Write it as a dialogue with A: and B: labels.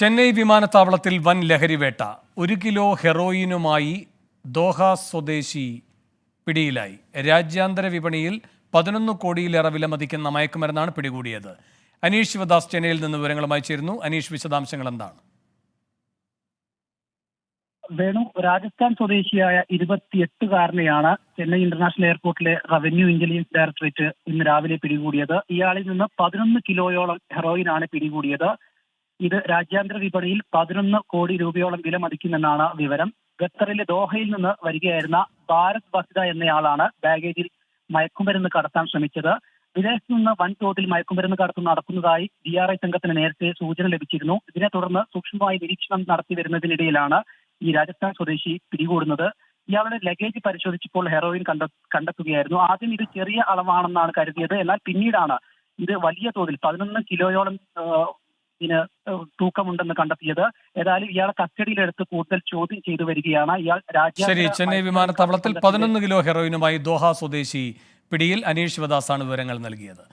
A: ചെന്നൈ വിമാനത്താവളത്തിൽ വൻ ലഹരിവേട്ട. ഒരു കിലോ ഹെറോയിനുമായി ദോഹ സ്വദേശി പിടിയിലായി. രാജ്യാന്തര വിപണിയിൽ പതിനൊന്ന് കോടിയിലേറെ വിലമതിക്കുന്ന മയക്കുമരുന്നാണ് പിടികൂടിയത്. അനീഷ് ശിവദാസ് ചെന്നൈയിൽ നിന്ന് വിവരങ്ങളുമായി ചേരുന്നു. അനീഷ് വിശദാംശങ്ങൾ എന്താണ്?
B: വേണു രാജസ്ഥാൻ സ്വദേശിയായ ഇരുപത്തിയെട്ടുകാരനെയാണ് ചെന്നൈ ഇന്റർനാഷണൽ എയർപോർട്ടിലെ റവന്യൂ ഇന്റലിജൻസ് ഡയറക്ടറേറ്റ് ഇന്ന് രാവിലെ പിടികൂടിയത്. ഇയാളിൽ നിന്ന് പതിനൊന്ന് കിലോയോളം ഹെറോയിൻ ആണ് പിടികൂടിയത്. ഇത് രാജ്യാന്തര വിപണിയിൽ പതിനൊന്ന് കോടി രൂപയോളം വില മതിക്കുമെന്നാണ് വിവരം. ഖത്തറിലെ ദോഹയിൽ നിന്ന് വരികയായിരുന്ന ഭാരത് ബസിത എന്നയാളാണ് ബാഗേജിൽ മയക്കുമരുന്ന് കടത്താൻ ശ്രമിച്ചത്. വിദേശത്ത് നിന്ന് വൻതോതിൽ മയക്കുമരുന്ന് കടത്ത് നടക്കുന്നതായി ഡി ആർ ഐ സംഘത്തിന് നേരത്തെ സൂചന ലഭിച്ചിരുന്നു. ഇതിനെ തുടർന്ന് സൂക്ഷ്മമായി നിരീക്ഷണം നടത്തി വരുന്നതിനിടയിലാണ് ഈ രാജസ്ഥാൻ സ്വദേശി പിടികൂടുന്നത്. ഇയാളുടെ ലഗേജ് പരിശോധിച്ചപ്പോൾ ഹെറോയിൻ കണ്ട കണ്ടെത്തുകയായിരുന്നു. ആദ്യം ഇത് ചെറിയ അളവാണെന്നാണ് കരുതിയത്. എന്നാൽ പിന്നീടാണ് ഇത് വലിയ തോതിൽ പതിനൊന്ന് കിലോയോളം ഇതിന് തൂക്കമുണ്ടെന്ന് കണ്ടെത്തിയത്. ഏതായാലും ഇയാളെ കസ്റ്റഡിയിലെടുത്ത് കൂടുതൽ ചോദ്യം ചെയ്തു വരികയാണ്. ഇയാൾ
A: രാജ്യ
B: ശരി
A: ചെന്നൈ വിമാനത്താവളത്തിൽ പതിനൊന്ന് കിലോ ഹെറോയിനുമായി ദോഹ സ്വദേശി പിടിയിൽ അനീഷ് ശിവദാസാണ് വിവരങ്ങൾ നൽകിയത്.